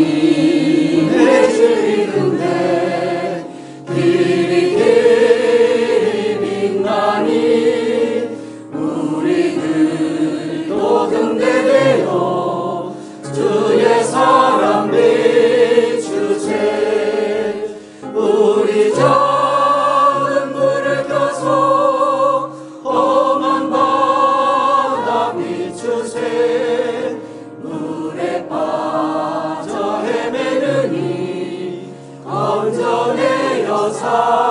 me. 성전의 여사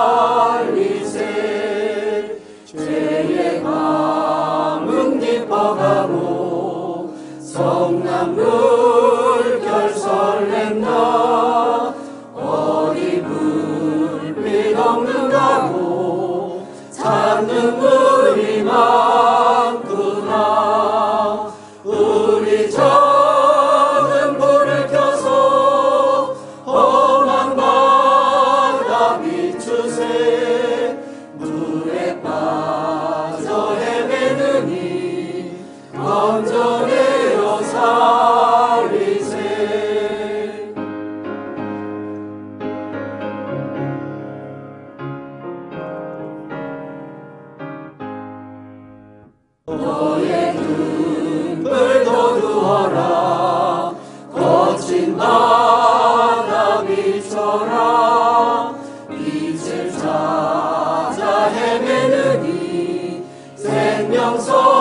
너의 눈을 더두어라. 거친 바다 비춰라 빛을 찾아 헤매는 이 생명 속